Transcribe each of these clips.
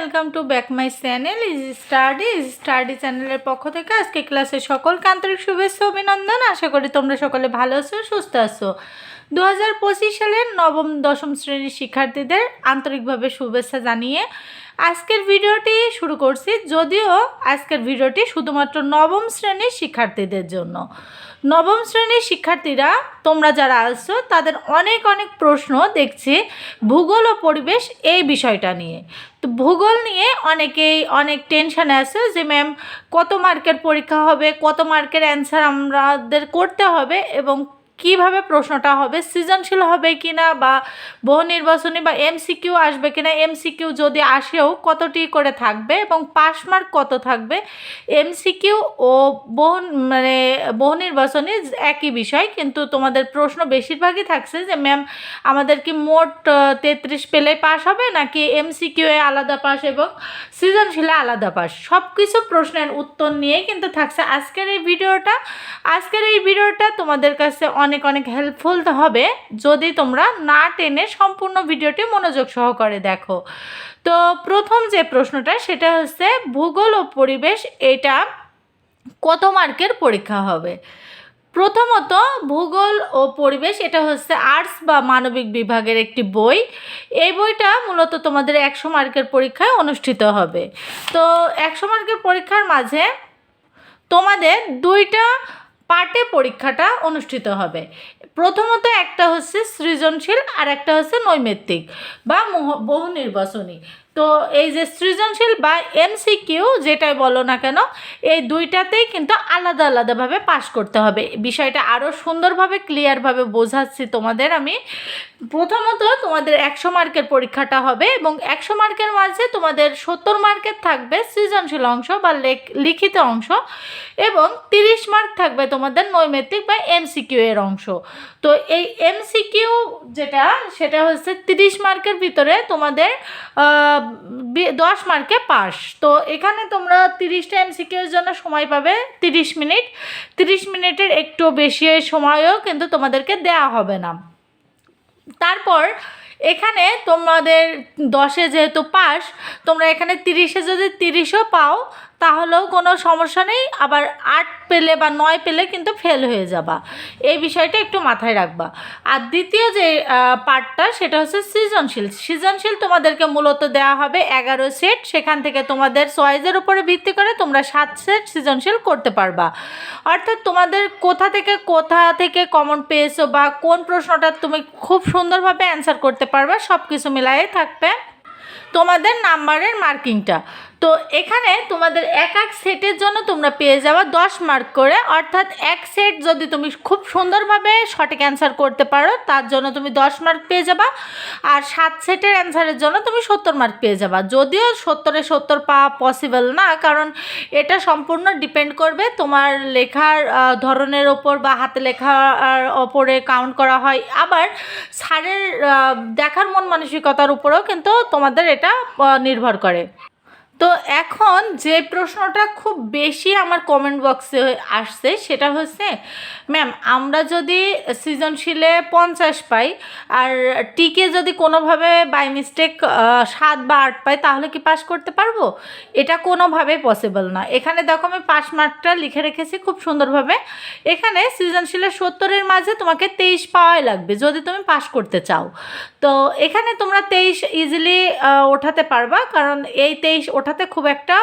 Welcome to back my channel is study study চ্যানেলের পক্ষ থেকে আজকে ক্লাসে সকলকে আন্তরিক শুভেচ্ছা অভিনন্দন। আশা করি তোমরা সকলে ভালো আছো, সুস্থ আছো। দু হাজার পঁচিশ সালের নবম, দশম শ্রেণির শিক্ষার্থীদের আন্তরিকভাবে শুভেচ্ছা জানিয়ে আজকের ভিডিওটি শুরু করছি যদিও আজকের ভিডিওটি শুধুমাত্র নবম শ্রেণির শিক্ষার্থীদের জন্য। নবম শ্রেণির শিক্ষার্থীরা, তোমরা যারা আসছো তাদের অনেক অনেক প্রশ্ন দেখছি ভূগোল ও পরিবেশ এই বিষয়টা নিয়ে। তো ভূগোল নিয়ে অনেকেই অনেক টেনশানে আছে যে ম্যাম কত মার্কের পরীক্ষা হবে? কত মার্কের অ্যান্সার আমাদের করতে হবে? এবং কীভাবে প্রশ্নটা হবে? সৃজনশীল হবে কি না বা বহু নির্বাচনী বা এমসিকিউ আসবে কিনা? এমসিকিউ যদি আসেও কতটি করে থাকবে এবং পাস মার্ক কত থাকবে? এমসিকিউ ও বহু মানে বহু নির্বাচনী একই বিষয়, কিন্তু তোমাদের প্রশ্ন বেশিরভাগই থাকছে যে, ম্যাম, আমাদের কি মোট তেত্রিশ পেলে পাস হবে নাকি এমসিকিউ এ আলাদা পাস এবং সৃজনশীলে আলাদা পাস সব কিছু প্রশ্নের উত্তর নিয়ে কিন্তু থাকছে আজকের এই ভিডিওটা। আজকের এই ভিডিওটা তোমাদের কাছে অনেক অনেক অনেক হেল্পফুল হবে যদি তোমরা না টেনে সম্পূর্ণ ভিডিওটি মনোযোগ সহকারে দেখো। তো প্রথম যে প্রশ্নটা সেটা হচ্ছে, ভূগোল ও পরিবেশ এটা কত মার্কের পরীক্ষা হবে? প্রথমত, ভূগোল ও পরিবেশ এটা হচ্ছে আর্টস বা মানবিক বিভাগের একটি বই। এই বইটা মূলত তোমাদের একশো মার্কের পরীক্ষায় অনুষ্ঠিত হবে। তো একশো মার্কের পরীক্ষার মাঝে তোমাদের দুইটা পার্টে পরীক্ষাটা অনুষ্ঠিত হবে। প্রথমত একটা হচ্ছে সৃজনশীল আর একটা হচ্ছে নৈমিত্তিক বা বহু নির্বাচনী। তো এই যে সৃজনশীল বা এমসিকিউ যেটাই বলো না কেন, এই দুইটাতেই কিন্তু আলাদা আলাদাভাবে পাশ করতে হবে। বিষয়টা আরও সুন্দরভাবে, ক্লিয়ারভাবে বোঝাচ্ছি তোমাদের আমি। প্রথমত তোমাদের একশো মার্কের পরীক্ষাটা হবে এবং একশো মার্কের মাঝে তোমাদের সত্তর মার্কের থাকবে সৃজনশীল অংশ বা লেখ- লিখিত অংশ এবং তিরিশ মার্ক থাকবে তোমাদের নৈমিত্তিক বা এমসিকিউ এর অংশ। তো এই এমসিকিউ যেটা, সেটা হচ্ছে তিরিশ মার্কের ভিতরে তোমাদের দশ মার্কে পাস। তো এখানে তোমরা তিরিশটা এমসিকিউ এর জন্য সময় পাবে তিরিশ মিনিট। তিরিশ মিনিটের একটু বেশি সময়ও কিন্তু তোমাদেরকে দেওয়া হবে না। তারপর এখানে তোমাদের দশে যেহেতু পাস, তোমরা এখানে তিরিশে যদি তিরিশও পাও, তাহলেও কোনো সমস্যা নেই। আবার আট পেলে বা নয় পেলে কিন্তু ফেল হয়ে যাবা। এই বিষয়টা একটু মাথায় রাখবা। আর দ্বিতীয় যে পার্টটা সেটা হচ্ছে সৃজনশীল। সৃজনশীল তোমাদেরকে মূলত দেওয়া হবে এগারো সেট সেখান থেকে তোমাদের চয়েসের উপরে ভিত্তি করে তোমরা সাত সেট সৃজনশীল করতে পারবা। অর্থাৎ তোমাদের কোথা থেকে কোথা থেকে কমন পেয়েছ বা কোন প্রশ্নটা তুমি খুব সুন্দরভাবে অ্যান্সার করতে পারবা সব কিছু মিলাই থাকবে তোমাদের নাম্বারের মার্কিংটা তো এখানে তোমাদের এক এক সেটের জন্য তোমরা পেয়ে যাওয়া দশ মার্ক করে। অর্থাৎ এক সেট যদি তুমি খুব সুন্দরভাবে সঠিক অ্যান্সার করতে পারো, তার জন্য তুমি দশ মার্ক পেয়ে যাবা। আর সাত সেটের অ্যান্সারের জন্য তুমি সত্তর মার্ক পেয়ে যাবা। যদিও সত্তরে সত্তর পাওয়া পসিবল না, কারণ এটা সম্পূর্ণ ডিপেন্ড করবে তোমার লেখার ধরনের ওপর বা হাতে লেখার ওপরে কাউন্ট করা হয়। আবার স্যারের দেখার মন মানসিকতার উপরেও কিন্তু তোমাদের এটা নির্ভর করে। তো এখন যে প্রশ্নটা খুব বেশি আমার কমেন্ট বক্সে আসছে সেটা হচ্ছে ম্যাম আমরা যদি সৃজনশীলে পঞ্চাশ পাই আর টিকে যদি কোনোভাবে বাই মিস্টেক সাত বা আট পাই, তাহলে কি পাস করতে পারব? এটা কোনোভাবে পসিবল না। এখানে দেখো আমি পাস মার্কটা লিখে রেখেছি খুব সুন্দরভাবে। এখানে সৃজনশীলের সত্তরের মাঝে তোমাকে তেইশ পাওয়াই লাগবে যদি তুমি পাস করতে চাও। তো এখানে তোমরা তেইশ ইজিলি ওঠাতে পারবা, কারণ এই তেইশ ওঠাতে খুব একটা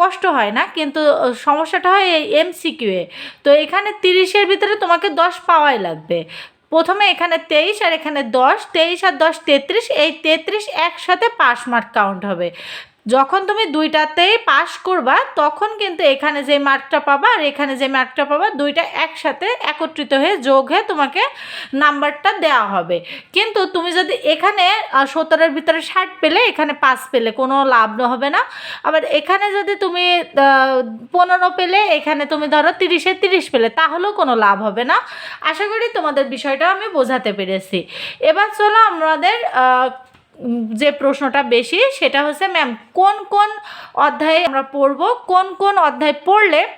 কষ্ট হয় না। কিন্তু সমস্যাটা হয় এই এমসিকিউয়ে তো এখানে তিরিশের ভিতরে তোমাকে দশ পাওয়াই লাগবে। প্রথমে এখানে তেইশ আর এখানে দশ, তেইশ আর দশ তেত্রিশ, এই তেত্রিশ একসাথে পাস মার্ক কাউন্ট হবে। যখন তুমি দুইটাতেই পাস করবা তখন কিন্তু এখানে যে মার্কটা পাবা আর এখানে যে মার্কটা পাবা দুইটা একসাথে একত্রিত হয়ে যোগ হয়ে তোমাকে নাম্বারটা দেওয়া হবে। কিন্তু তুমি যদি এখানে আহ, সত্তরের ভিতরে ষাট পেলে এখানে পাস পেলে কোনো লাভ হবে না। আবার এখানে যদি তুমি পনেরো পেলে এখানে তুমি ধরো তিরিশে তিরিশ পেলে তাহলেও কোনো লাভ হবে না। আশা করি তোমাদের বিষয়টা আমি বোঝাতে পেরেছি। এবার চলো আমাদের যে প্রশ্নটা বেশি, সেটা হচ্ছে, ম্যাম, কোন কোন অধ্যায়ে আমরা পড়ব? কোন কোন অধ্যায় পড়লে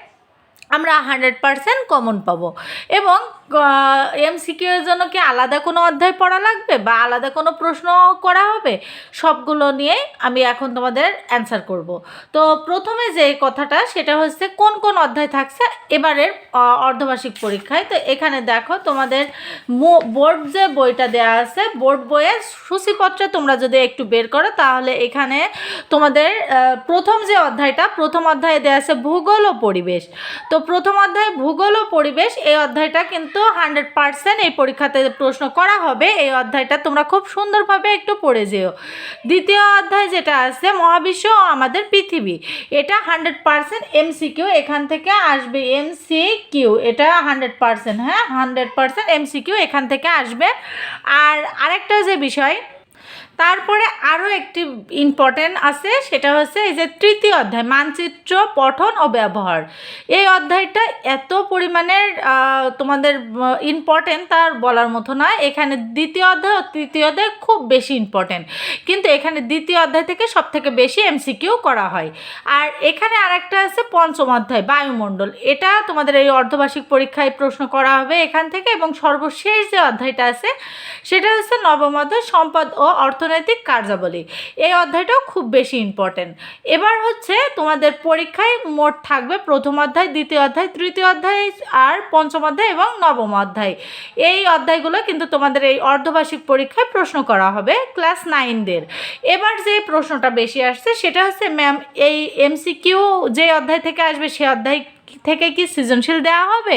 আমরা হান্ড্রেড পারসেন্ট কমন পাবো? এবং এমসিকিউ এর জন্য কি আলাদা কোনো অধ্যায় পড়া লাগবে বা আলাদা কোনো প্রশ্ন করা হবে? সবগুলো নিয়েই আমি এখন তোমাদের অ্যান্সার করব। তো প্রথমে যে কথাটা, সেটা হচ্ছে কোন কোন অধ্যায় থাকছে? এবারের অর্ধবার্ষিক পরীক্ষায়। তো এখানে দেখো তোমাদের বোর্ড যে বইটা দেওয়া আছে, বোর্ড বইয়ের সূচিপত্রে তোমরা যদি একটু বের করো, তাহলে এখানে তোমাদের প্রথম যে অধ্যায়টা, প্রথম অধ্যায়ে দেওয়া আছে ভূগোল ও পরিবেশ। তো প্রথম অধ্যায় ভূগোল ও পরিবেশ, এই অধ্যায়টা কিন্তু হান্ড্রেড পার্সেন্ট এই পরীক্ষাতে প্রশ্ন করা হবে। এই অধ্যায়টা তোমরা খুব সুন্দরভাবে একটু পড়ে যেও। দ্বিতীয় অধ্যায় যেটা আছে, মহাবিশ্ব আমাদের পৃথিবী। এটা হান্ড্রেড পার্সেন্ট এমসিকিউ, এখান থেকে আসবে এমসি কিউ এটা হান্ড্রেড পার্সেন্ট হ্যাঁ? হান্ড্রেড পার্সেন্ট এমসিকিউ, এখান থেকে আসবে। আর আরেকটা যে বিষয় তারপরে আরও একটি ইম্পর্টেন্ট আছে, সেটা হচ্ছে এই যে তৃতীয় অধ্যায়, মানচিত্র, পঠন ও ব্যবহার। এই অধ্যায়টা এত পরিমাণের তোমাদের ইম্পর্টেন্ট তার বলার মতো নয়। এখানে দ্বিতীয় অধ্যায় ও তৃতীয় অধ্যায় খুব বেশি ইম্পর্টেন্ট কিন্তু এখানে দ্বিতীয় অধ্যায় থেকে সব থেকে বেশি এমসিকিউ করা হয়। আর এখানে আরেকটা আছে পঞ্চম অধ্যায়, বায়ুমণ্ডল। এটা তোমাদের এই অর্ধবার্ষিক পরীক্ষায় প্রশ্ন করা হবে এখান থেকে। এবং সর্বশেষ যে অধ্যায়টা আছে, সেটা হচ্ছে নবম অধ্যায় সম্পদ ও অর্থনৈতিক কার্যাবলী। এই অধ্যায়টাও খুব বেশি ইম্পর্টেন্ট এবার হচ্ছে তোমাদের পরীক্ষায় মোট থাকবে প্রথম অধ্যায়, দ্বিতীয় অধ্যায়, তৃতীয় অধ্যায় আর পঞ্চম অধ্যায় এবং নবম অধ্যায়। এই অধ্যায়গুলো কিন্তু তোমাদের এই অর্ধবার্ষিক পরীক্ষায় প্রশ্ন করা হবে ক্লাস নাইনদের এবার যে প্রশ্নটা বেশি আসছে সেটা হচ্ছে ম্যাম এই এমসিকিউ যে অধ্যায় থেকে আসবে সে অধ্যায় থেকে কি সৃজনশীল দেওয়া হবে?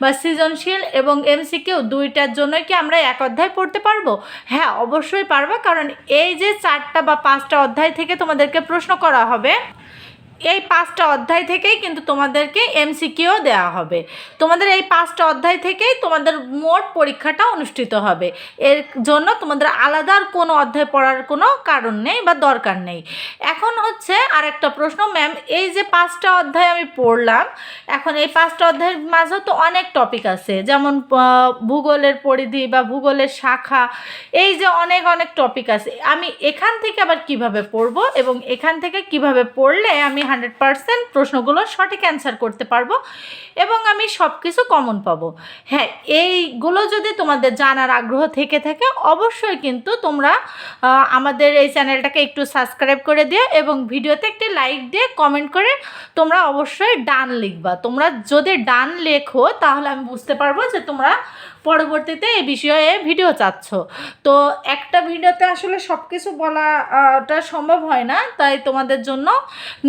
বা সৃজনশীল এবং এমসিকিউ দুইটার জন্যই কি আমরা এক অধ্যায় পড়তে পারব? হ্যাঁ অবশ্যই পারব, কারণ এই যে চারটা বা পাঁচটা অধ্যায় থেকে তোমাদেরকে প্রশ্ন করা হবে এই পাঁচটা অধ্যায় থেকেই কিন্তু তোমাদেরকে এমসিকিউ দেওয়া হবে। তোমাদের এই পাঁচটা অধ্যায় থেকেই তোমাদের মোট পরীক্ষাটা অনুষ্ঠিত হবে। এর জন্য তোমাদের আলাদা আর কোনো অধ্যায় পড়ার কোনো কারণ নেই বা দরকার নেই। এখন হচ্ছে আর একটা প্রশ্ন ম্যাম এই যে পাঁচটা অধ্যায় আমি পড়লাম, এখন এই পাঁচটা অধ্যায়ের মাঝেও তো অনেক টপিক আছে, যেমন ভূগোলের পরিধি বা ভূগোলের শাখা, এই যে অনেক অনেক টপিক আছে। আমি এখান থেকে আবার কীভাবে পড়ব এবং এখান থেকে কীভাবে পড়লে আমি হান্ড্রেড পারসেন্ট প্রশ্নগুলো সঠিক অ্যান্সার করতে পারব এবং আমি সব কিছু কমন পাবো। হ্যাঁ এইগুলো যদি তোমাদের জানার আগ্রহ থেকে থাকে, অবশ্যই কিন্তু তোমরা আমাদের এই চ্যানেলটাকে একটু সাবস্ক্রাইব করে দিও এবং ভিডিওতে একটি লাইক দিয়ে কমেন্ট করে তোমরা অবশ্যই ডান লিখবা। তোমরা যদি ডান লেখো, তাহলে আমি বুঝতে পারব যে তোমরা পরবর্তীতে এই বিষয়ে ভিডিও চাচ্ছ। তো একটা ভিডিওতে আসলে সব কিছু বলাটা সম্ভব হয় না। তাই তোমাদের জন্য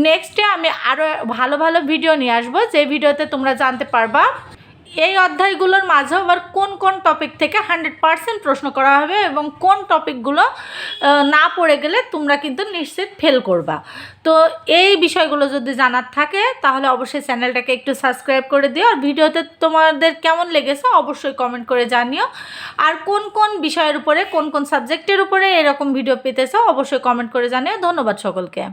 নেক্সটে আমি আরও ভালো ভালো ভিডিও নিয়ে আসব। যে ভিডিওতে তোমরা জানতে পারবা এই অধ্যায়গুলোর মাঝেও আবার কোন কোন টপিক থেকে হান্ড্রেড পারসেন্ট প্রশ্ন করা হবে এবং কোন টপিকগুলো না পড়ে গেলে তোমরা কিন্তু নিশ্চিত ফেল করবা। তো এই বিষয়গুলো যদি জানার থাকে, তাহলে অবশ্যই চ্যানেলটাকে একটু সাবস্ক্রাইব করে দিও। আর ভিডিওতে তোমাদের কেমন লেগেছে অবশ্যই কমেন্ট করে জানিও। আর কোন কোন বিষয়ের উপরে, কোন কোন সাবজেক্টের উপরে এরকম ভিডিও পেতেছো, অবশ্যই কমেন্ট করে জানিও। ধন্যবাদ সকলকে।